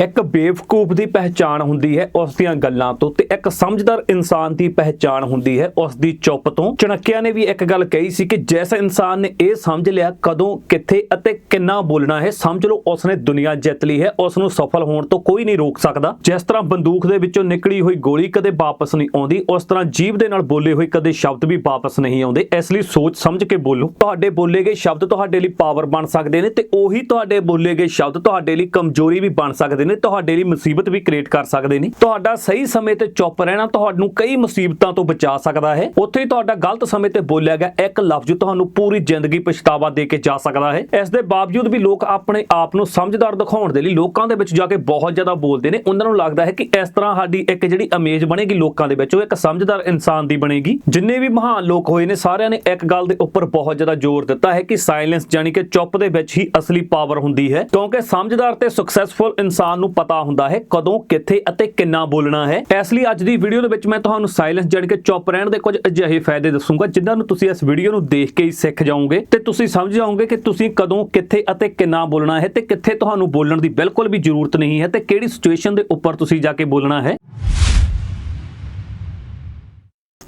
ਇੱਕ ਬੇਵਕੂਫ ਦੀ ਪਹਿਚਾਣ ਹੁੰਦੀ ਹੈ ਉਸ ਦੀਆਂ ਗੱਲਾਂ ਤੋਂ ਤੇ ਇੱਕ ਸਮਝਦਾਰ ਇਨਸਾਨ ਦੀ ਪਹਿਚਾਣ ਹੁੰਦੀ ਹੈ ਉਸ ਦੀ ਚੁੱਪ ਤੋਂ। ਚਣਕਿਆ ਨੇ ਵੀ ਇੱਕ ਗੱਲ ਕਹੀ ਸੀ ਕਿ ਜਿਸ ਇਨਸਾਨ ਨੇ ਇਹ ਸਮਝ ਲਿਆ ਕਦੋਂ, ਕਿੱਥੇ ਅਤੇ ਕਿੰਨਾ ਬੋਲਣਾ ਹੈ, ਸਮਝ ਲਓ ਉਸਨੇ ਦੁਨੀਆ ਜਿੱਤ ਲਈ ਹੈ ਉਸ ਨੂੰ ਸਫਲ ਹੋਣ ਤੋਂ ਕੋਈ ਨਹੀਂ ਰੋਕ ਸਕਦਾ। ਜਿਸ ਤਰ੍ਹਾਂ ਬੰਦੂਕ ਦੇ ਵਿੱਚੋਂ ਨਿਕਲੀ ਹੋਈ ਗੋਲੀ ਕਦੇ ਵਾਪਸ ਨਹੀਂ ਆਉਂਦੀ, ਉਸ ਤਰ੍ਹਾਂ ਜੀਭ ਦੇ ਨਾਲ ਬੋਲੇ ਹੋਏ ਕਦੇ ਸ਼ਬਦ ਵੀ ਵਾਪਸ ਨਹੀਂ ਆਉਂਦੇ। ਇਸ ਲਈ ਸੋਚ ਸਮਝ ਕੇ ਬੋਲੋ। ਤੁਹਾਡੇ ਬੋਲੇ ਗਏ ਸ਼ਬਦ ਤੁਹਾਡੇ ਲਈ ਪਾਵਰ ਬਣ ਸਕਦੇ ਨੇ ਤੇ ਉਹੀ ਤੁਹਾਡੇ ਬੋਲੇ ਗਏ ਸ਼ਬਦ ਤੁਹਾਡੇ ਲਈ ਕਮਜ਼ੋਰੀ ਵੀ ਬਣ ਸਕਦੇ ਨੇ, ਤੁਹਾਡੇ ਲਈ ਮੁਸੀਬਤ ਵੀ ਕ੍ਰੀਏਟ ਕਰ ਸਕਦੇ ਨੇ। ਤੁਹਾਡਾ ਸਹੀ ਸਮੇਂ ਤੇ ਚੁੱਪ ਰਹਿਣਾ ਤੁਹਾਨੂੰ ਕਈ ਮੁਸੀਬਤਾਂ ਤੋਂ ਬਚਾ ਸਕਦਾ ਹੈ। ਉੱਥੇ ਤੁਹਾਡਾ ਗਲਤ ਸਮੇਂ ਤੇ ਬੋਲਿਆ ਗਿਆ ਇੱਕ ਲਫ਼ਜ਼ ਤੁਹਾਨੂੰ ਪੂਰੀ ਜ਼ਿੰਦਗੀ ਪਛਤਾਵਾ ਦੇ ਕੇ ਜਾ ਸਕਦਾ ਹੈ। ਇਸ ਦੇ ਬਾਵਜੂਦ ਵੀ ਲੋਕ ਆਪਣੇ ਆਪ ਨੂੰ ਸਮਝਦਾਰ ਦਿਖਾਉਣ ਦੇ ਲਈ ਲੋਕਾਂ ਦੇ ਵਿੱਚ ਜਾ ਕੇ ਬਹੁਤ ਜ਼ਿਆਦਾ ਬੋਲਦੇ ਨੇ। ਉਹਨਾਂ ਨੂੰ ਲੱਗਦਾ ਹੈ ਕਿ ਇਸ ਤਰ੍ਹਾਂ ਸਾਡੀ ਇੱਕ ਜਿਹੜੀ ਇਮੇਜ ਬਣੇਗੀ ਲੋਕਾਂ ਦੇ ਵਿੱਚ, ਉਹ ਇੱਕ ਸਮਝਦਾਰ ਇਨਸਾਨ ਦੀ ਬਣੇਗੀ। ਜਿੰਨੇ ਵੀ ਮਹਾਨ ਲੋਕ ਹੋਏ ਨੇ, ਸਾਰਿਆਂ ਨੇ ਇੱਕ ਗੱਲ ਦੇ ਉੱਪਰ ਬਹੁਤ ਜ਼ਿਆਦਾ ਜ਼ੋਰ ਦਿੱਤਾ ਹੈ ਕਿ ਸਾਇਲੈਂਸ ਯਾਨੀ ਕਿ ਚੁੱਪ ਦੇ ਵਿੱਚ ਹੀ ਅਸਲੀ ਪਾਵਰ ਹੁੰਦੀ ਹੈ। ਕਿਉਂਕਿ ਸਮਝਦਾਰ ਤੇ ਸਕਸੈਸਫੁਲ ਇਨਸਾਨ ਨੂੰ ਪਤਾ ਹੁੰਦਾ ਹੈ ਕਦੋਂ, ਕਿੱਥੇ ਅਤੇ ਕਿੰਨਾ ਬੋਲਣਾ ਹੈ। ਇਸ ਲਈ ਅੱਜ ਦੀ ਵੀਡੀਓ ਦੇ ਵਿੱਚ ਮੈਂ ਤੁਹਾਨੂੰ ਸਾਇਲੈਂਸ ਯਾਨੀ ਕਿ ਚੁੱਪ ਰਹਿਣ ਦੇ ਕੁਝ ਅਜਿਹੇ ਫਾਇਦੇ ਦੱਸੂਗਾ, ਜਿਨ੍ਹਾਂ ਨੂੰ ਤੁਸੀਂ ਇਸ ਵੀਡੀਓ ਨੂੰ ਦੇਖ ਕੇ ਹੀ ਸਿੱਖ ਜਾਓਗੇ ਤੇ ਤੁਸੀਂ ਸਮਝ ਜਾਓਗੇ ਕਿ ਤੁਸੀਂ ਕਦੋਂ, ਕਿੱਥੇ ਅਤੇ ਕਿੰਨਾ ਬੋਲਣਾ ਹੈ ਤੇ ਕਿੱਥੇ ਤੁਹਾਨੂੰ ਬੋਲਣ ਦੀ ਬਿਲਕੁਲ ਵੀ ਜ਼ਰੂਰਤ ਨਹੀਂ ਹੈ ਤੇ ਕਿਹੜੀ ਸਿਚੁਏਸ਼ਨ ਦੇ ਉੱਪਰ ਤੁਸੀਂ ਜਾ ਕੇ ਬੋਲਣਾ ਹੈ।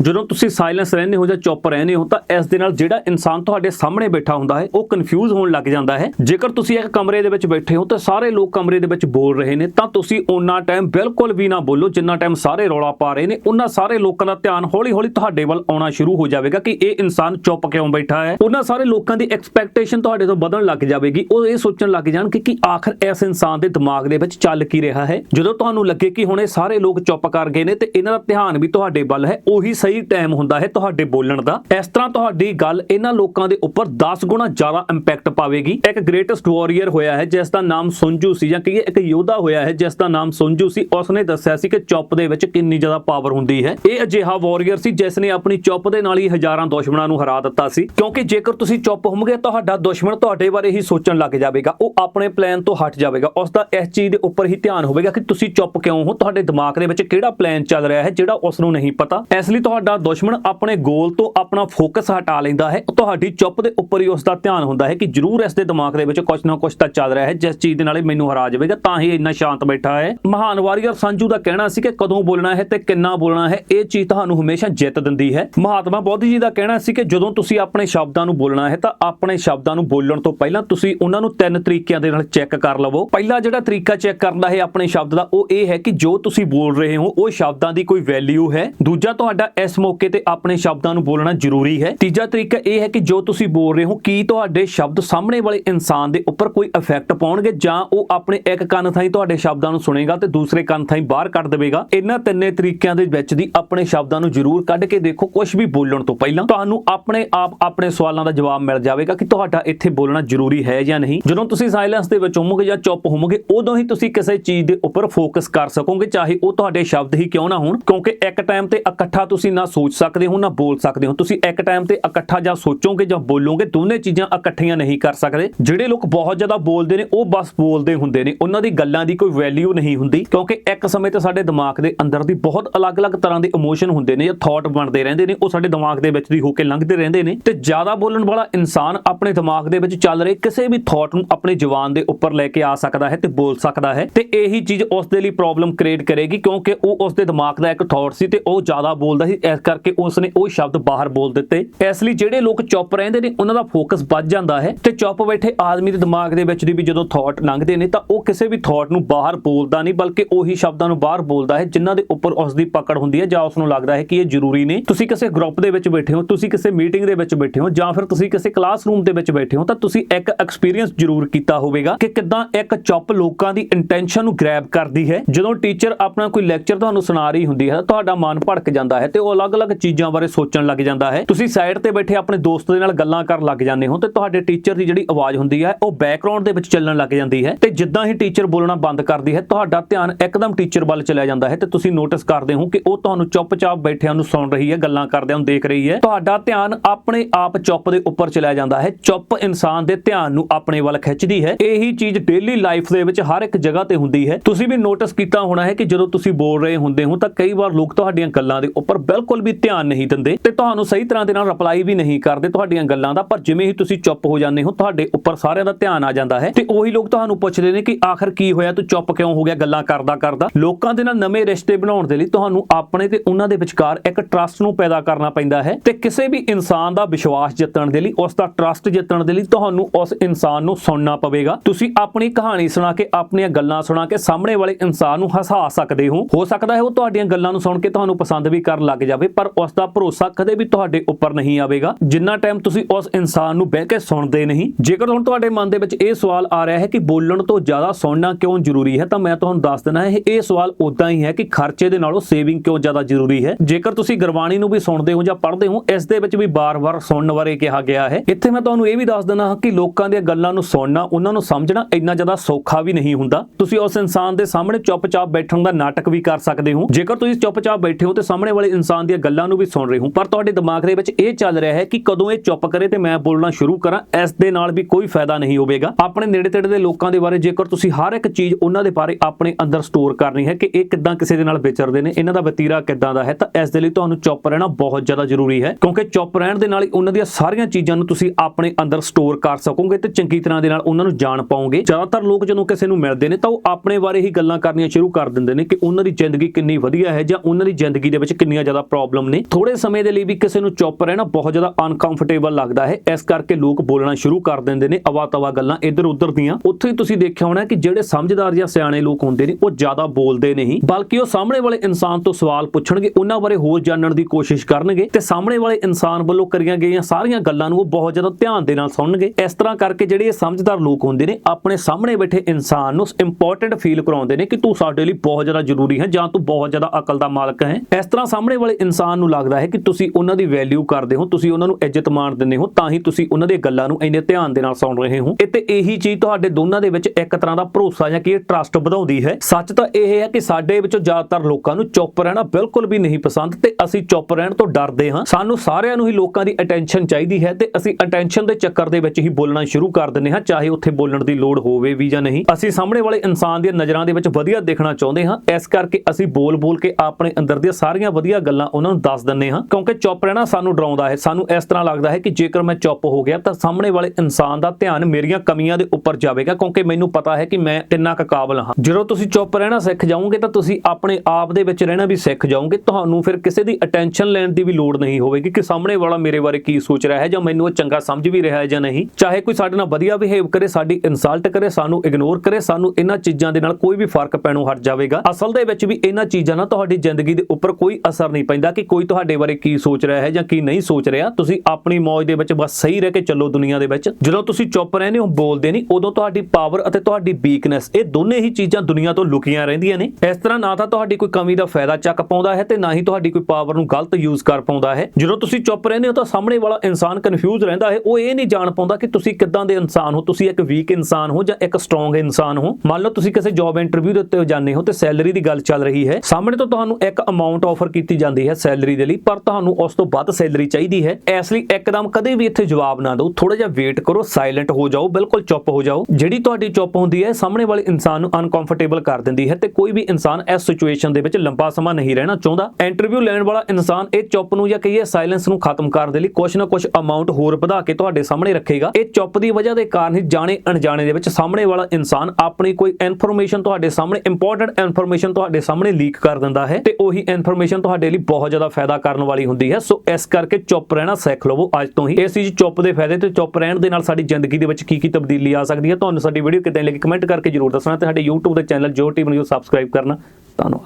ਜਦੋਂ ਤੁਸੀਂ ਸਾਇਲੈਂਸ ਰਹਿੰਦੇ ਹੋ ਜਾਂ ਚੁੱਪ ਰਹਿੰਦੇ ਹੋ ਤਾਂ ਇਸ ਦੇ ਨਾਲ ਜਿਹੜਾ ਇਨਸਾਨ ਤੁਹਾਡੇ ਸਾਹਮਣੇ ਬੈਠਾ ਹੁੰਦਾ ਹੈ, ਉਹ ਕਨਫਿਊਜ਼ ਹੋਣ ਲੱਗ ਜਾਂਦਾ ਹੈ। ਜੇਕਰ ਤੁਸੀਂ ਇੱਕ ਕਮਰੇ ਦੇ ਵਿੱਚ ਬੈਠੇ ਹੋ ਤੇ ਸਾਰੇ ਲੋਕ ਕਮਰੇ ਦੇ ਵਿੱਚ ਬੋਲ ਰਹੇ ਨੇ, ਤਾਂ ਤੁਸੀਂ ਉਹਨਾਂ ਟਾਈਮ ਬਿਲਕੁਲ ਵੀ ਨਾ ਬੋਲੋ ਜਿੰਨਾ ਟਾਈਮ ਸਾਰੇ ਰੌਲਾ ਪਾ ਰਹੇ ਨੇ। ਉਹਨਾਂ ਸਾਰੇ ਲੋਕਾਂ ਦਾ ਧਿਆਨ ਹੌਲੀ-ਹੌਲੀ ਤੁਹਾਡੇ ਵੱਲ ਆਉਣਾ ਸ਼ੁਰੂ ਹੋ ਜਾਵੇਗਾ ਕਿ ਇਹ ਇਨਸਾਨ ਚੁੱਪ ਕਿਉਂ ਬੈਠਾ ਹੈ। ਉਹਨਾਂ ਸਾਰੇ ਲੋਕਾਂ ਦੀ ਐਕਸਪੈਕਟੇਸ਼ਨ ਤੁਹਾਡੇ ਤੋਂ ਵਧਣ ਲੱਗ ਜਾਵੇਗੀ। ਉਹ ਇਹ ਸੋਚਣ ਲੱਗ ਜਾਣਗੇ ਕਿ ਆਖਰ ਇਸ ਇਨਸਾਨ ਦੇ ਦਿਮਾਗ ਦੇ ਵਿੱਚ ਚੱਲ ਕੀ ਰਿਹਾ ਹੈ। ਜਦੋਂ ਤੁਹਾਨੂੰ ਲੱਗੇ ਕਿ ਹੁਣ ਇਹ ਸਾਰੇ ਲੋਕ ਚੁੱਪ ਕਰ ਗਏ ਨੇ ਤੇ ਇਹਨਾਂ ਦਾ ਧਿਆਨ ਵੀ ਤੁਹਾਡੇ ਵੱਲ ਹੈ, ਉਹੀ ਸਹੀ ਟਾਈਮ ਹੁੰਦਾ ਹੈ ਤੁਹਾਡੇ ਬੋਲਣ ਦਾ। ਇਸ ਤਰ੍ਹਾਂ ਤੁਹਾਡੀ ਗੱਲ ਇਹਨਾਂ ਲੋਕਾਂ ਦੇ ਉੱਪਰ 10 ਗੁਣਾ ਜ਼ਿਆਦਾ ਇੰਪੈਕਟ ਪਾਵੇਗੀ। ਇੱਕ ਗ੍ਰੇਟੈਸਟ ਵਾਰੀਅਰ ਹੋਇਆ ਹੈ, ਜਿਸ ਦਾ ਨਾਮ ਸੁੰਜੂ ਸੀ, ਜਾਂ ਕਹੀਏ ਇੱਕ ਯੋਧਾ ਹੋਇਆ ਹੈ, ਜਿਸ ਦਾ ਨਾਮ ਸੁੰਜੂ ਸੀ, ਉਸਨੇ ਦੱਸਿਆ ਸੀ ਕਿ ਚੁੱਪ ਦੇ ਵਿੱਚ ਕਿੰਨੀ ਜ਼ਿਆਦਾ ਪਾਵਰ ਹੁੰਦੀ ਹੈ। ਇਹ ਅਜਿਹਾ ਵਾਰੀਅਰ ਸੀ ਜਿਸ ਨੇ ਆਪਣੀ ਚੁੱਪ ਦੇ ਨਾਲ ਹੀ ਹਜ਼ਾਰਾਂ ਦੁਸ਼ਮਣਾਂ ਨੂੰ ਹਰਾ ਦਿੱਤਾ ਸੀ। ਕਿਉਂਕਿ ਜੇਕਰ ਤੁਸੀਂ ਚੁੱਪ ਹੋਵੋਗੇ, ਤੁਹਾਡਾ ਦੁਸ਼ਮਣ ਤੁਹਾਡੇ ਬਾਰੇ ਹੀ ਸੋਚਣ ਲੱਗ ਜਾਵੇਗਾ। ਉਹ ਆਪਣੇ ਪਲਾਨ ਤੋਂ ਹਟ ਜਾਵੇਗਾ। ਉਸ ਦਾ ਇਸ ਚੀਜ਼ ਦੇ ਉੱਪਰ ਹੀ ਧਿਆਨ ਹੋਵੇਗਾ ਕਿ ਤੁਸੀਂ ਚੁੱਪ ਕਿਉਂ ਹੋ? ਤੁਹਾਡੇ ਦਿਮਾਗ ਦੇ ਵਿੱਚ ਕਿਹੜਾ ਪਲਾਨ ਚੱਲ ਰਿਹਾ ਹੈ, ਜਿਹੜਾ ਉਸ ਨੂੰ ਨਹੀਂ ਪਤਾ? ਇਸ ਲਈ ਤੁਹਾਡਾ ਦੁਸ਼ਮਣ ਆਪਣੇ ਗੋਲ ਤੋਂ ਆਪਣਾ ਫੋਕਸ ਹਟਾ ਲੈਂਦਾ ਹੈ। ਤੁਹਾਡੀ ਚੁੱਪ ਦੇ ਉੱਪਰ ਹੀ ਉਸ ਦਾ ਧਿਆਨ ਹੁੰਦਾ ਹੈ ਕਿ ਜ਼ਰੂਰ ਇਸ ਦੇ ਦਿਮਾਗ ਦੇ ਵਿੱਚ ਕੁਝ ਨਾ ਕੁਝ ਤਾਂ ਚੱਲ ਰਿਹਾ ਹੈ, ਜਿਸ ਚੀਜ਼ ਦੇ ਨਾਲ ਮੈਨੂੰ ਹਰਾ ਜਾਵੇਗਾ, ਤਾਂ ਹੀ ਇੰਨਾ ਸ਼ਾਂਤ ਬੈਠਾ ਹੈ। ਮਹਾਨ ਵਾਰੀਅਰ ਸੰਜੂ ਦਾ ਕਹਿਣਾ ਸੀ ਕਿ ਕਦੋਂ ਬੋਲਣਾ ਹੈ ਤੇ ਕਿੰਨਾ ਬੋਲਣਾ ਹੈ, ਇਹ ਚੀਜ਼ ਤੁਹਾਨੂੰ ਹਮੇਸ਼ਾ ਜਿੱਤ ਦਿੰਦੀ ਹੈ। ਮਹਾਤਮਾ ਬੁੱਧ ਜੀ ਦਾ ਕਹਿਣਾ ਸੀ ਕਿ ਜਦੋਂ ਤੁਸੀਂ ਆਪਣੇ ਸ਼ਬਦਾਂ ਨੂੰ ਬੋਲਣਾ ਹੈ ਤਾਂ ਆਪਣੇ ਸ਼ਬਦਾਂ ਨੂੰ ਬੋਲਣ ਤੋਂ ਪਹਿਲਾਂ ਤੁਸੀਂ ਉਹਨਾਂ ਨੂੰ ਤਿੰਨ ਤਰੀਕਿਆਂ ਦੇ ਨਾਲ ਚੈੱਕ ਕਰ ਲਵੋ। ਪਹਿਲਾ ਜਿਹੜਾ ਤਰੀਕਾ ਚੈੱਕ ਕਰਦਾ ਹੈ ਆਪਣੇ ਸ਼ਬਦ ਦਾ, ਉਹ ਇਹ ਹੈ ਕਿ ਜੋ ਤੁਸੀਂ ਬੋਲ ਰਹੇ ਹੋ, ਉਹ ਸ਼ਬਦਾਂ ਦੀ ਕੋਈ ਵੈਲਿਊ ਹੈ। ਦੂਜਾ ਤੁਹਾਡਾ ਇਸ ਮੌਕੇ ਤੇ ਆਪਣੇ ਸ਼ਬਦਾਂ ਨੂੰ ਬੋਲਣਾ ਜ਼ਰੂਰੀ ਹੈ। ਤੀਜਾ ਤਰੀਕਾ ਇਹ ਹੈ ਕਿ ਜੋ ਤੁਸੀਂ ਬੋਲ ਰਹੇ ਹੋ, ਕੀ ਤੁਹਾਡੇ ਸ਼ਬਦ ਸਾਹਮਣੇ ਵਾਲੇ ਇਨਸਾਨ ਦੇ ਉੱਪਰ ਕੋਈ ਇਫੈਕਟ ਪਾਉਣਗੇ ਜਾਂ ਉਹ ਆਪਣੇ ਇੱਕ ਕੰਨ ਥਾਈ ਤੁਹਾਡੇ ਸ਼ਬਦਾਂ ਨੂੰ ਸੁਣੇਗਾ ਤੇ ਦੂਸਰੇ ਕੰਨ ਥਾਈ ਬਾਹਰ ਕੱਢ ਦੇਵੇਗਾ। ਇਹਨਾਂ ਤਿੰਨੇ ਤਰੀਕਿਆਂ ਦੇ ਵਿੱਚ ਦੀ ਆਪਣੇ ਸ਼ਬਦਾਂ ਨੂੰ ਜ਼ਰੂਰ ਕੱਢ ਕੇ ਦੇਖੋ ਕੁਝ ਵੀ ਬੋਲਣ ਤੋਂ ਪਹਿਲਾਂ। ਤੁਹਾਨੂੰ ਆਪਣੇ ਆਪ ਆਪਣੇ ਸਵਾਲਾਂ ਦਾ ਜਵਾਬ ਮਿਲ ਜਾਵੇਗਾ ਕਿ ਤੁਹਾਡਾ ਇੱਥੇ ਬੋਲਣਾ ਜ਼ਰੂਰੀ ਹੈ ਜਾਂ ਨਹੀਂ। ਜਦੋਂ ਤੁਸੀਂ ਸਾਇਲੈਂਸ ਦੇ ਵਿੱਚ ਹੋਵੋਗੇ ਜਾਂ ਚੁੱਪ ਹੋਵੋਗੇ, ਉਦੋਂ ਹੀ ਤੁਸੀਂ ਕਿਸੇ ਚੀਜ਼ ਦੇ ਉੱਪਰ ਫੋਕਸ ਕਰ ਸਕੋਗੇ, ਚਾਹੇ ਉਹ ਤੁਹਾਡੇ ਸ਼ਬਦ ਹੀ ਕਿਉਂ ਨਾ ਹੋਣ, ਕਿਉਂਕਿ ਇੱਕ ਟਾਈਮ ਤੇ ਇਕੱਠਾ ਤੁਸੀਂ ਨਾ ਸੋਚ ਸਕਦੇ ਹੋ, ਨਾ ਬੋਲ ਸਕਦੇ ਹੋ। ਤੁਸੀਂ ਇੱਕ ਟਾਈਮ ਤੇ ਇਕੱਠਾ ਜਾਂ ਸੋਚੋਗੇ ਜਾਂ ਬੋਲੋਗੇ, ਦੋਨੇ ਚੀਜ਼ਾਂ ਇਕੱਠੀਆਂ ਨਹੀਂ ਕਰ ਸਕਦੇ। ਜਿਹੜੇ ਲੋਕ ਬਹੁਤ ਜ਼ਿਆਦਾ ਬੋਲਦੇ ਨੇ, ਉਹ ਬਸ ਬੋਲਦੇ ਹੁੰਦੇ ਨੇ। ਉਹਨਾਂ ਦੀ ਗੱਲਾਂ ਦੀ ਕੋਈ ਵੈਲਿਊ ਨਹੀਂ ਹੁੰਦੀ, ਕਿਉਂਕਿ ਇੱਕ ਸਮੇਂ ਤੇ ਸਾਡੇ ਦਿਮਾਗ ਦੇ ਅੰਦਰ ਦੀ ਬਹੁਤ ਅਲੱਗ-ਅਲੱਗ ਤਰ੍ਹਾਂ ਦੇ ਇਮੋਸ਼ਨ ਹੁੰਦੇ ਨੇ ਜਾਂ ਥਾਟ ਬਣਦੇ ਰਹਿੰਦੇ ਨੇ, ਉਹ ਸਾਡੇ ਦਿਮਾਗ ਦੇ ਵਿੱਚ ਦੀ ਹੋ ਕੇ ਲੰਘਦੇ ਰਹਿੰਦੇ ਨੇ। ਤੇ ਜ਼ਿਆਦਾ ਬੋਲਣ ਵਾਲਾ ਇਨਸਾਨ ਆਪਣੇ ਦਿਮਾਗ ਦੇ ਵਿੱਚ ਚੱਲ ਰਹੇ ਕਿਸੇ ਵੀ ਥਾਟ ਨੂੰ ਆਪਣੀ ਜ਼ੁਬਾਨ ਦੇ ਉੱਪਰ ਲੈ ਕੇ ਆ ਸਕਦਾ ਹੈ ਤੇ ਬੋਲ ਸਕਦਾ ਹੈ। ਤੇ ਇਹੀ ਚੀਜ਼ ਉਸ ਦੇ ਲਈ ਪ੍ਰੋਬਲਮ ਕ੍ਰੀਏਟ ਕਰੇਗੀ, ਕਿਉਂਕਿ ਉਹ ਉਸ ਦੇ ਦਿਮਾਗ ਦਾ ਇੱਕ ਥਾਟ ਸੀ ਤੇ ਉਹ ਜ਼ਿਆਦਾ ਬੋਲਦਾ ਸੀ ਇਸ ਕਰਕੇ ਉਸ ਨੇ ਉਹ ਸ਼ਬਦ ਬਾਹਰ ਬੋਲ ਦਿੱਤੇ। ਇਸ ਲਈ ਜਿਹੜੇ ਲੋਕ ਚੁੱਪ ਰਹਿੰਦੇ ਨੇ, ਉਹਨਾਂ ਦਾ ਫੋਕਸ ਵੱਧ ਜਾਂਦਾ ਹੈ ਤੇ ਚੁੱਪ ਬੈਠੇ ਆਦਮੀ ਦੇ ਦਿਮਾਗ ਦੇ ਵਿੱਚ ਦੀ ਵੀ ਜਦੋਂ ਥਾਟ ਲੰਘਦੇ ਨੇ, ਤਾਂ ਉਹ ਕਿਸੇ ਵੀ ਥਾਟ ਨੂੰ ਬਾਹਰ ਬੋਲਦਾ ਨਹੀਂ, ਬਲਕਿ ਉਹੀ ਸ਼ਬਦਾਂ ਨੂੰ ਬਾਹਰ ਬੋਲਦਾ ਹੈ, ਜਿਨ੍ਹਾਂ ਦੇ ਉੱਪਰ ਉਸ ਦੀ ਪਕੜ ਹੁੰਦੀ ਹੈ ਜਾਂ ਉਸ ਨੂੰ ਲੱਗਦਾ ਹੈ ਕਿ ਇਹ ਜ਼ਰੂਰੀ ਨੇ ਤੁਸੀਂ ਕਿਸੇ ਗਰੁੱਪ ਦੇ ਵਿੱਚ ਬੈਠੇ ਹੋ, ਤੁਸੀਂ ਕਿਸੇ ਮੀਟਿੰਗ ਦੇ ਵਿੱਚ ਬੈਠੇ ਹੋ, ਜਾਂ ਫਿਰ ਤੁਸੀਂ ਕਿਸੇ ਕਲਾਸਰੂਮ ਦੇ ਵਿੱਚ ਬੈਠੇ ਹੋ, ਤਾਂ ਤੁਸੀਂ ਇੱਕ ਐਕਸਪੀਰੀਅੰਸ ਜ਼ਰੂਰ ਕੀਤਾ ਹੋਵੇਗਾ ਕਿ ਕਿਦਾਂ ਇੱਕ ਚੁੱਪ ਲੋਕਾਂ ਦੀ ਇੰਟੈਂਸ਼ਨ ਨੂੰ ਗ੍ਰੈਬ ਕਰਦੀ ਹੈ। ਜਦੋਂ ਟੀਚਰ ਆਪਣਾ ਕੋਈ ਲੈਕਚਰ ਤੁਹਾਨੂੰ ਸੁਣਾ ਰਹੀ ਹੁੰਦੀ ਹੈ ਤੁਹਾਡਾ ਮਨ ਭੜਕ ਜਾਂਦਾ ਹੈ ਤੇ ਉਹ ਅਲੱਗ-ਅਲੱਗ ਚੀਜ਼ਾਂ ਬਾਰੇ ਸੋਚਣ ਲੱਗ ਜਾਂਦਾ ਹੈ। ਤੁਸੀਂ ਸਾਈਡ ਤੇ ਬੈਠੇ ਆਪਣੇ ਦੋਸਤ ਦੇ ਨਾਲ ਗੱਲਾਂ ਕਰਨ ਲੱਗ ਜਾਂਦੇ ਹੋ ਤੇ ਤੁਹਾਡੇ ਟੀਚਰ ਦੀ ਜਿਹੜੀ ਆਵਾਜ਼ ਹੁੰਦੀ ਹੈ, ਉਹ ਬੈਕਗ੍ਰਾਉਂਡ ਦੇ ਵਿੱਚ ਚੱਲਣ ਲੱਗ ਜਾਂਦੀ ਹੈ ਤੇ ਜਿੱਦਾਂ ਹੀ ਟੀਚਰ ਬੋਲਣਾ ਬੰਦ ਕਰਦੀ ਹੈ, ਤੁਹਾਡਾ ਧਿਆਨ ਇੱਕਦਮ ਟੀਚਰ ਵੱਲ ਚਲਿਆ ਜਾਂਦਾ ਹੈ ਤੇ ਤੁਸੀਂ ਨੋਟਿਸ ਕਰਦੇ ਹੋ ਕਿ ਉਹ ਤੁਹਾਨੂੰ ਚੁੱਪਚਾਪ ਬੈਠਿਆਂ ਨੂੰ ਸੁਣ ਰਹੀ ਹੈ, ਗੱਲਾਂ ਕਰਦਿਆਂ ਨੂੰ ਦੇਖ ਰਹੀ ਹੈ। ਤੁਹਾਡਾ ਧਿਆਨ ਆਪਣੇ ਆਪ ਚੁੱਪ ਦੇ ਉੱਪਰ ਚਲਿਆ ਜਾਂਦਾ ਹੈ, ਚੁੱਪ ਇਨਸਾਨ ਦੇ ਧਿਆਨ ਨੂੰ ਆਪਣੇ ਵੱਲ ਖਿੱਚਦੀ ਹੈ। ਇਹੀ ਚੀਜ਼ ਡੇਲੀ ਲਾਈਫ ਦੇ ਵਿੱਚ ਹਰ ਇੱਕ ਜਗ੍ਹਾ ਤੇ ਹੁੰਦੀ ਹੈ। ਤੁਸੀਂ ਵੀ ਨੋਟਿਸ ਕੀਤਾ ਹੋਣਾ ਹੈ ਕਿ ਜਦੋਂ ਤੁਸੀਂ ਬੋਲ ਰਹੇ ਹੁੰਦੇ ਹੋ ਤਾਂ ਕਈ ਵਾਰ ਲੋਕ ਤੁਹਾਡੀਆਂ ਗੱਲਾਂ ਦੇ ਉੱਪਰ ਬਿਲਕੁਲ ਬਿਲਕੁਲ ਵੀ ਧਿਆਨ ਨਹੀਂ ਦਿੰਦੇ ਤੇ ਤੁਹਾਨੂੰ ਸਹੀ ਤਰ੍ਹਾਂ ਦੇ ਨਾਲ ਰਿਪਲਾਈ ਵੀ ਨਹੀਂ ਕਰਦੇ ਤੁਹਾਡੀਆਂ ਗੱਲਾਂ ਦਾ, ਪਰ ਜਿਵੇਂ ਹੀ ਤੁਸੀਂ ਚੁੱਪ ਹੋ ਜਾਂਦੇ ਹੋ, ਤੁਹਾਡੇ ਉੱਪਰ ਸਾਰਿਆਂ ਦਾ ਧਿਆਨ ਆ ਜਾਂਦਾ ਹੈ ਤੇ ਉਹੀ ਲੋਕ ਤੁਹਾਨੂੰ ਪੁੱਛਦੇ ਨੇ ਕਿ ਆਖਰ ਕੀ ਹੋਇਆ, ਤੂੰ ਚੁੱਪ ਕਿਉਂ ਹੋ ਗਿਆ ਗੱਲਾਂ ਕਰਦਾ ਕਰਦਾ? ਲੋਕਾਂ ਦੇ ਨਾਲ ਨਵੇਂ ਰਿਸ਼ਤੇ ਬਣਾਉਣ ਦੇ ਲਈ ਤੁਹਾਨੂੰ ਆਪਣੇ ਤੇ ਉਹਨਾਂ ਦੇ ਵਿਚਕਾਰ ਇੱਕ ਟਰਸਟ ਨੂੰ ਪੈਦਾ ਕਰਨਾ ਪੈਂਦਾ ਹੈ ਤੇ ਕਿਸੇ ਵੀ ਇਨਸਾਨ ਦਾ ਵਿਸ਼ਵਾਸ ਜਿੱਤਣ ਦੇ ਲਈ, ਉਸ ਦਾ ਟਰਸਟ ਜਿੱਤਣ ਦੇ ਲਈ ਤੁਹਾਨੂੰ ਉਸ ਇਨਸਾਨ ਨੂੰ ਸੁਣਨਾ ਪਵੇਗਾ। ਤੁਸੀਂ ਆਪਣੀ ਕਹਾਣੀ ਸੁਣਾ ਕੇ, ਆਪਣੀਆਂ ਗੱਲਾਂ ਸੁਣਾ ਕੇ ਸਾਹਮਣੇ ਵਾਲੇ ਇਨਸਾਨ ਨੂੰ ਹਸਾ ਸਕਦੇ ਹੋ। ਹੋ ਸਕਦਾ ਹੈ ਉਹ ਤੁਹਾਡੀਆਂ ਗੱਲਾਂ ਨੂੰ ਸੁਣ ਕੇ ਤੁਹਾਨੂੰ ਪਸੰਦ ਵੀ ਕਰਨ ਲੱਗ ਜਾਵੇ, ਪਰ ਉਸ ਦਾ ਭਰੋਸਾ ਕਦੇ ਵੀ ਤੁਹਾਡੇ ਉੱਪਰ ਨਹੀਂ ਆਵੇਗਾ। ਜਿੰਨਾ ਟਾਈਮ ਤੁਸੀਂ ਉਸ ਇਨਸਾਨ ਨੂੰ ਬਹਿ ਕੇ ਸੁਣਦੇ ਨਹੀਂ, ਜੇਕਰ ਹੁਣ ਤੁਹਾਡੇ ਮਨ ਦੇ ਵਿੱਚ ਇਹ ਸਵਾਲ ਆ ਰਿਹਾ ਹੈ ਕਿ ਬੋਲਣ ਤੋਂ ਜ਼ਿਆਦਾ ਸੁਣਨਾ ਕਿਉਂ ਜ਼ਰੂਰੀ ਹੈ, ਤਾਂ ਮੈਂ ਤੁਹਾਨੂੰ ਦੱਸ ਦੇਣਾ ਹੈ, ਇਹ ਸਵਾਲ ਉਦਾਂ ਹੀ ਹੈ ਕਿ ਖਰਚੇ ਦੇ ਨਾਲੋਂ ਸੇਵਿੰਗ ਕਿਉਂ ਜ਼ਿਆਦਾ ਜ਼ਰੂਰੀ ਹੈ। ਜੇਕਰ ਤੁਸੀਂ ਗੁਰਬਾਣੀ ਨੂੰ ਵੀ ਸੁਣਦੇ ਹੋ ਜਾਂ ਪੜ੍ਹਦੇ ਹੋ, ਇਸ ਦੇ ਵਿੱਚ ਵੀ ਬਾਰ-ਬਾਰ ਸੁਣਨ ਬਾਰੇ ਕਿਹਾ ਗਿਆ ਹੈ। ਇੱਥੇ ਮੈਂ ਤੁਹਾਨੂੰ ਇਹ ਵੀ ਦੱਸ ਦੇਣਾ ਹਾਂ ਕਿ ਲੋਕਾਂ ਦੀਆਂ ਗੱਲਾਂ ਨੂੰ ਸੁਣਨਾ, ਉਹਨਾਂ ਨੂੰ ਸਮਝਣਾ ਇੰਨਾ ਜ਼ਿਆਦਾ ਸੌਖਾ ਵੀ ਨਹੀਂ ਹੁੰਦਾ। ਤੁਸੀਂ ਉਸ ਇਨਸਾਨ ਦੇ ਸਾਹਮਣੇ ਚੁੱਪਚਾਪ ਬੈਠਣ ਦਾ ਨਾਟਕ ਵੀ ਕਰ ਸਕਦੇ ਹੋ। ਜੇਕਰ ਤੁਸੀਂ ਚੁੱਪਚਾਪ ਬੈਠੇ ਹੋ ਤੇ ਸਾਹਮਣੇ ਵਾਲੇ ਇਨਸਾਨ ਦੀਆਂ ਗੱਲਾਂ ਨੂੰ ਵੀ ਸੁਣ ਰਹੇ ਹੋ। ਪਰ ਤੁਹਾਡੇ ਦਿਮਾਗ ਦੇ ਵਿੱਚ ਇਹ ਚੱਲ ਰਿਹਾ ਹੈ ਕਿ ਕਦੋਂ ਇਹ ਚੁੱਪ ਕਰੇ ਤੇ ਮੈਂ ਬੋਲਣਾ ਸ਼ੁਰੂ ਕਰਾਂ, ਇਸ ਦੇ ਨਾਲ ਵੀ ਕੋਈ ਫਾਇਦਾ ਨਹੀਂ ਹੋਵੇਗਾ। ਆਪਣੇ ਨੇੜੇ ਤੇੜੇ ਦੇ ਲੋਕਾਂ ਦੇ ਬਾਰੇ ਜੇਕਰ ਤੁਸੀਂ ਹਰ ਇੱਕ ਚੀਜ਼ ਉਹਨਾਂ ਦੇ ਬਾਰੇ ਆਪਣੇ ਅੰਦਰ ਸਟੋਰ ਕਰਨੀ ਹੈ ਕਿ ਇਹ ਕਿੱਦਾਂ ਕਿਸੇ ਦੇ ਨਾਲ ਵਿਚਰਦੇ ਨੇ, ਇਹਨਾਂ ਦਾ ਵਤੀਰਾ ਕਿੱਦਾਂ ਦਾ ਹੈ, ਤਾਂ ਇਸ ਦੇ ਲਈ ਤੁਹਾਨੂੰ ਚੁੱਪ ਰਹਿਣਾ ਬਹੁਤ ਜ਼ਿਆਦਾ ਜ਼ਰੂਰੀ ਹੈ। ਕਿਉਂਕਿ ਚੁੱਪ ਰਹਿਣ ਦੇ ਨਾਲ ਹੀ ਉਹਨਾਂ ਦੀਆਂ ਸਾਰੀਆਂ ਚੀਜ਼ਾਂ ਨੂੰ ਤੁਸੀਂ ਆਪਣੇ ਅੰਦਰ ਸਟੋਰ ਕਰ ਸਕੋਗੇ ਤੇ ਚੰਗੀ ਤਰ੍ਹਾਂ ਦੇ ਨਾਲ ਉਹਨਾਂ ਨੂੰ ਜਾਣ ਪਾਓਗੇ। ਜ਼ਿਆਦਾਤਰ ਲੋਕ ਜਦੋਂ ਕਿਸੇ ਨੂੰ ਮਿਲਦੇ ਨੇ ਤਾਂ ਉਹ ਆਪਣੇ ਬਾਰੇ ਹੀ ਗੱਲਾਂ ਕਰਨੀਆਂ ਸ਼ੁਰੂ ਕਰ ਦਿੰਦੇ ਨੇ ਕਿ ਉਹਨਾਂ ਦੀ ਜ਼ਿੰਦਗੀ ਕਿੰਨੀ ਵਧੀਆ ਹੈ ਜਾਂ ਉਹਨਾਂ ਦੀ ਜ਼ਿੰਦਗੀ ਦੇ ਵਿੱਚ ਕਿੰਨੀਆਂ ਜ਼ਿਆਦਾ ਪ੍ਰੋਬਲਮ ਨੇ। ਥੋੜੇ ਸਮੇਂ ਦੇ ਲਈ ਵੀ ਕਿਸੇ ਨੂੰ ਚੁੱਪ ਰਹਿਣਾ ਬਹੁਤ ਜ਼ਿਆਦਾ ਅਨਕੰਫਰਟੇਬਲ ਲੱਗਦਾ ਹੈ। ਇਸ ਕਰਕੇ ਲੋਕ ਬੋਲਣਾ ਸ਼ੁਰੂ ਕਰ ਦਿੰਦੇ ਨੇ ਅਵਾ ਤਵਾ ਗੱਲਾਂ ਇੱਧਰ ਉੱਧਰ ਦੀਆਂ। ਉੱਥੇ ਤੁਸੀਂ ਦੇਖਿਆ ਹੋਣਾ ਕਿ ਜਿਹੜੇ ਸਮਝਦਾਰ ਜਾਂ ਸਿਆਣੇ ਲੋਕ ਹੁੰਦੇ ਨੇ, ਉਹ ਜ਼ਿਆਦਾ ਬੋਲਦੇ ਨਹੀਂ। ਬਲਕਿ ਉਹ ਸਾਹਮਣੇ ਵਾਲੇ ਇਨਸਾਨ ਤੋਂ ਸਵਾਲ ਪੁੱਛਣਗੇ, ਉਹਨਾਂ ਬਾਰੇ ਹੋਰ ਜਾਣਨ ਦੀ ਕੋਸ਼ਿਸ਼ ਕਰਨਗੇ ਤੇ ਸਾਹਮਣੇ ਵਾਲੇ ਇਨਸਾਨ ਵੱਲੋਂ ਕਰੀਆਂ ਗਈਆਂ ਸਾਰੀਆਂ ਗੱਲਾਂ ਨੂੰ ਉਹ ਬਹੁਤ ਜ਼ਿਆਦਾ ਧਿਆਨ ਦੇ ਨਾਲ ਸੁਣਨਗੇ। ਇਸ ਤਰ੍ਹਾਂ ਕਰਕੇ ਜਿਹੜੇ ਇਹ ਸਮਝਦਾਰ ਲੋਕ ਹੁੰਦੇ ਨੇ, ਆਪਣੇ ਸਾਹਮਣੇ ਬੈਠੇ ਇਨਸਾਨ ਨੂੰ ਇੰਪੋਰਟੈਂਟ ਫੀਲ ਕਰਾਉਂਦੇ ਨੇ ਕਿ ਤੂੰ ਸਾਡੇ ਲਈ ਬਹੁਤ ਜ਼ਿਆਦਾ ਜ਼ਰੂਰੀ ਹੈ ਜਾਂ ਤੂੰ ਬਹੁਤ ਜ਼ਿਆਦਾ ਅਕਲ ਦਾ ਮਾਲਕ ਹੈ। ਇਸ ਤਰ੍ਹਾਂ ਸਾਹਮਣੇ ਵਾਲੇ ਇਨਸਾਨ ਨੂੰ ਲੱਗਦਾ ਹੈ ਕਿ ਤੁਸੀਂ ਉਹਨਾਂ ਦੀ ਵੈਲਿਊ ਕਰਦੇ ਹੋ, ਤੁਸੀਂ ਉਹਨਾਂ ਨੂੰ ਇੱਜ਼ਤ ਮਾਣ ਦਿੰਦੇ ਹੋ, ਤਾਂ ਹੀ ਤੁਸੀਂ ਉਹਨਾਂ ਦੀਆਂ ਗੱਲਾਂ ਨੂੰ ਇੰਨੇ ਧਿਆਨ ਦੇ ਨਾਲ ਸੁਣ ਰਹੇ ਹੋ। ਇਹ ਤੇ ਇਹੀ ਚੀਜ਼ ਤੁਹਾਡੇ ਦੋਨਾਂ ਦੇ ਵਿੱਚ ਇੱਕ ਤਰ੍ਹਾਂ ਦਾ ਭਰੋਸਾ ਜਾਂ ਕਿ ਟਰਸਟ ਵਧਾਉਂਦੀ ਹੈ। ਸੱਚ ਤਾਂ ਇਹ ਹੈ ਕਿ ਸਾਡੇ ਵਿੱਚੋਂ ਜ਼ਿਆਦਾਤਰ ਲੋਕਾਂ ਨੂੰ ਚੁੱਪ ਰਹਿਣਾ ਬਿਲਕੁਲ ਵੀ ਨਹੀਂ ਪਸੰਦ ਤੇ ਅਸੀਂ ਚੁੱਪ ਰਹਿਣ ਤੋਂ ਡਰਦੇ ਹਾਂ। ਸਾਨੂੰ ਸਾਰਿਆਂ ਨੂੰ ਹੀ ਲੋਕਾਂ ਦੀ ਅਟੈਂਸ਼ਨ ਚਾਹੀਦੀ ਹੈ ਤੇ ਅਸੀਂ ਅਟੈਂਸ਼ਨ ਦੇ ਚੱਕਰ ਦੇ ਵਿੱਚ ਹੀ ਬੋਲਣਾ ਸ਼ੁਰੂ ਕਰ ਦਿੰਦੇ ਹਾਂ, ਚਾਹੇ ਉੱਥੇ ਬੋਲਣ ਦੀ ਲੋੜ ਹੋਵੇ ਵੀ ਜਾਂ ਨਹੀਂ। ਅਸੀਂ ਸਾਹਮਣੇ ਵਾਲੇ ਇਨਸਾਨ ਦੀਆਂ ਨਜ਼ਰਾਂ ਦੇ ਵਿੱਚ ਵਧੀਆ ਦਿਖਣਾ ਚਾਹੁੰਦੇ ਹਾਂ। ਇਸ ਕਰਕੇ ਅਸੀਂ ਬੋਲ-ਬੋਲ ਕੇ ਆਪਣੇ ਅੰਦਰ ਦੀਆਂ ਸਾਰੀਆਂ ਵਧੀਆ ਗੱਲਾਂ ਉਹਨਾਂ ਨੂੰ ਦੱਸ ਦਿੰਦੇ ਹਾਂ, ਕਿਉਂਕਿ ਚੁੱਪ ਰਹਿਣਾ ਸਾਨੂੰ ਡਰਾਉਂਦਾ ਹੈ, ਸਾਨੂੰ ਇਸ ਤਰ੍ਹਾਂ ਲੱਗਦਾ ਹੈ ਕਿ ਜੇਕਰ ਮੈਂ ਚੁੱਪ ਹੋ ਗਿਆ ਤਾਂ ਸਾਹਮਣੇ ਵਾਲੇ ਇਨਸਾਨ ਦਾ ਧਿਆਨ ਮੇਰੀਆਂ ਕਮੀਆਂ ਦੇ ਉੱਪਰ ਜਾਵੇਗਾ, ਕਿਉਂਕਿ ਮੈਨੂੰ ਪਤਾ ਹੈ ਕਿ ਮੈਂ ਕਿੰਨਾ ਕੁ ਕਾਬਲ ਹਾਂ। ਜਦੋਂ ਤੁਸੀਂ ਚੁੱਪ ਰਹਿਣਾ ਸਿੱਖ ਜਾਓਗੇ ਤਾਂ ਤੁਸੀਂ ਆਪਣੇ ਆਪ ਦੇ ਵਿੱਚ ਰਹਿਣਾ ਵੀ ਸਿੱਖ ਜਾਓਗੇ, ਤੁਹਾਨੂੰ ਫਿਰ ਕਿਸੇ ਦੀ ਅਟੈਂਸ਼ਨ ਲੈਣ ਦੀ ਵੀ ਲੋੜ ਨਹੀਂ ਹੋਵੇਗੀ ਕਿ ਸਾਹਮਣੇ ਵਾਲਾ ਮੇਰੇ ਬਾਰੇ ਕੀ ਸੋਚ ਰਿਹਾ ਹੈ ਜਾਂ ਮੈਨੂੰ ਉਹ ਚੰਗਾ ਸਮਝ ਵੀ ਰਿਹਾ ਹੈ ਜਾਂ ਨਹੀਂ। ਚਾਹੇ ਕੋਈ ਸਾਡੇ ਨਾਲ ਵਧੀਆ ਬਿਹੇਵ ਕਰੇ, ਸਾਡੀ ਇਨਸਲਟ ਕਰੇ, ਸਾਨੂੰ ਇਗਨੋਰ ਕਰੇ, ਸਾਨੂੰ ਇਹਨਾਂ ਚੀਜ਼ਾਂ ਦੇ ਨਾਲ ਕੋਈ ਵੀ ਫ਼ਰਕ ਪੈਣੋਂ ਹਟ ਜਾਵੇਗਾ। ਅਸਲ ਦੇ ਵਿੱਚ ਵੀ ਇਹਨਾਂ ਚੀਜ਼ਾਂ ਨਾਲ ਤੁਹਾਡੀ ਜ਼ਿੰਦਗੀ ਦੇ ਉੱਪਰ ਕੋਈ ਅਸਰ ਨਹੀਂ ਪੈਂਦਾ ਕਿ ਕੋਈ ਤੁਹਾਡੇ ਬਾਰੇ ਕੀ ਸੋਚ ਰਿਹਾ ਹੈ ਜਾਂ ਕੀ ਨਹੀਂ ਸੋਚ ਰਿਹਾ, ਤੁਸੀਂ ਆਪਣੀ ਮੌਜ ਦੇ ਵਿੱਚ ਬਸ ਸਹੀ ਰਹਿ ਕੇ ਚੱਲੋ ਦੁਨੀਆ ਦੇ ਵਿੱਚ। ਜਦੋਂ ਤੁਸੀਂ ਚੁੱਪ ਰਹਿੰਦੇ ਹੋ, ਬੋਲਦੇ ਨਹੀਂ, ਉਦੋਂ ਤੁਹਾਡੀ ਪਾਵਰ ਅਤੇ ਤੁਹਾਡੀ ਵੀਕਨੈਸ ਇਹ ਦੋਨੇ ਹੀ ਚੀਜ਼ਾਂ ਦੁਨੀਆ ਤੋਂ ਲੁਕੀਆਂ ਰਹਿੰਦੀਆਂ ਨੇ। ਇਸ ਤਰ੍ਹਾਂ ਨਾ ਤਾਂ ਤੁਹਾਡੀ ਕੋਈ ਕਮੀ ਦਾ ਫਾਇਦਾ ਚੱਕ ਪਾਉਂਦਾ ਹੈ ਤੇ ਨਾ ਹੀ ਤੁਹਾਡੀ ਕੋਈ ਪਾਵਰ ਨੂੰ ਗਲਤ ਯੂਜ਼ ਕਰ ਪਾਉਂਦਾ ਹੈ। ਜਦੋਂ ਤੁਸੀਂ ਚੁੱਪ ਰਹਿੰਦੇ ਹੋ ਤਾਂ ਸਾਹਮਣੇ ਵਾਲਾ ਇਨਸਾਨ ਕਨਫਿਊਜ਼ ਰਹਿੰਦਾ ਹੈ। ਉਹ ਇਹ ਨਹੀਂ ਜਾਣ ਪਾਉਂਦਾ ਕਿ ਤੁਸੀਂ ਕਿੱਦਾਂ ਦੇ ਇਨਸਾਨ ਹੋ, ਤੁਸੀਂ ਇੱਕ ਵੀਕ ਇਨਸਾਨ ਹੋ ਜਾਂ ਇੱਕ ਸਟਰੋਂਗ ਇਨਸਾਨ ਹੋ। ਮੰਨ ਲਓ ਤੁਸੀਂ ਕਿਸੇ ਜੌਬ ਇੰਟਰਵਿਊ ਦੇ ਉੱਤੇ ਜਾਂਦੇ ਹੋ ਤੇ ਸੈਲਰੀ ਦੀ ਗੱਲ ਚੱਲ ਰਹੀ ਹੈ। ਸਾਹਮਣੇ ਤੋਂ ਤੁਹਾਨੂੰ ਇੱਕ ਅਮਾਉਂਟ ਆਫਰ ਕੀਤੀ ਜਾਂਦੀ ਹੈ ਸੈਲਰੀ ਦੇ ਲਈ, ਪਰ ਤੁਹਾਨੂੰ ਉਸ ਤੋਂ ਵੱਧ ਸੈਲਰੀ ਚਾਹੀਦੀ ਹੈ। ਇਸ ਲਈ ਇੱਕਦਮ ਕਦੇ ਵੀ ਇੱਥੇ ਜਵਾਬ ਨਾ ਦਿਓ। ਥੋੜਾ ਜਿਹਾ ਵੇਟ ਕਰੋ ਸਾਇਲੈਂਟ ਹੋ ਜਾਓ, ਬਿਲਕੁਲ ਚੁੱਪ ਹੋ ਜਾਓ। ਜਿਹੜੀ ਤੁਹਾਡੀ ਚੁੱਪ ਹੁੰਦੀ ਹੈ, ਸਾਹਮਣੇ ਵਾਲੇ ਇਨਸਾਨ ਨੂੰ ਅਨਕੰਫਰਟੇਬਲ ਕਰ ਦਿੰਦੀ ਹੈ ਤੇ ਕੋਈ ਵੀ ਇਨਸਾਨ ਇਸ ਸਿਚੁਏਸ਼ਨ ਦੇ ਵਿੱਚ ਲੰਬਾ ਸਮਾਂ ਨਹੀਂ ਰਹਿਣਾ ਚਾਹੁੰਦਾ। ਇੰਟਰਵਿਊ ਲੈਣ ਵਾਲਾ ਇਨਸਾਨ ਇਹ ਚੁੱਪ ਨੂੰ ਜਾਂ ਕਹੀਏ ਸਾਇਲੈਂਸ ਨੂੰ ਖਤਮ ਕਰਨ ਦੇ ਲਈ ਕੁਝ ਨਾ ਕੁਝ ਅਮਾਉਂਟ ਹੋਰ ਵਧਾ ਕੇ ਤੁਹਾਡੇ ਸਾਹਮਣੇ ਰੱਖੇਗਾ। ਇਹ ਚੁੱਪ ਦੀ ਵਜ੍ਹਾ ਦੇ ਕਾਰਨ ਹੀ ਜਾਣੇ ਅਣਜਾਣੇ ਦੇ ਵਿੱਚ ਸਾਹਮਣੇ ਵਾਲਾ ਇਨਸਾਨ ਆਪਣੀ ਕੋਈ ਇਨਫੋਰਮੇਸ਼ਨ ਤੁਹਾਡੇ ਸਾਹਮਣੇ ਇੰਪੋਰਟੈਂਟ ਇਨਫੋਰਮੇਸ਼ਨ ਤੁਹਾਡੇ ਸਾਹਮਣੇ ਲੀਕ ਕਰ ਦਿੰਦਾ ਹੈ ਤੇ ਉਹੀ ਇਨਫੋਰਮੇਸ਼ਨ ਤੁਹਾਡੇ ਲਈ ਬਹੁਤ ਜ਼ਿਆਦਾ ਫਾਇਦਾ ਕਰਨ ਵਾਲੀ ਹੁੰਦੀ ਹੈ। ਸੋ ਇਸ ਕਰਕੇ ਚੁੱਪ ਰਹਿਣਾ ਸਿੱਖ ਲਵੋ। ਅੱਜ ਤੋਂ ਹੀ ਇਸ ਚੀਜ਼ ਚੁੱਪ ਦੇ ਫਾਇਦੇ ਤੇ ਚੁੱਪ ਰਹਿਣ ਦੇ ਨਾਲ ਸਾਡੀ ਜ਼ਿੰਦਗੀ ਦੇ ਵਿੱਚ ਕੀ ਕੀ ਤਬਦੀਲੀ ਆ ਸਕਦੀ ਹੈ, ਤੁਹਾਨੂੰ ਸਾਡੀ ਵੀਡੀਓ ਕਿਦਾਂ ਲੱਗੀ, ਕਮੈਂਟ ਕਰਕੇ ਜਰੂਰ ਦੱਸਣਾ ਤੇ ਸਾਡੇ YouTube ਦੇ ਚੈਨਲ ਜੋ ਟੀਮ ਨੂੰ ਸਬਸਕ੍ਰਾਈਬ ਕਰਨਾ। ਧੰਨਵਾਦ।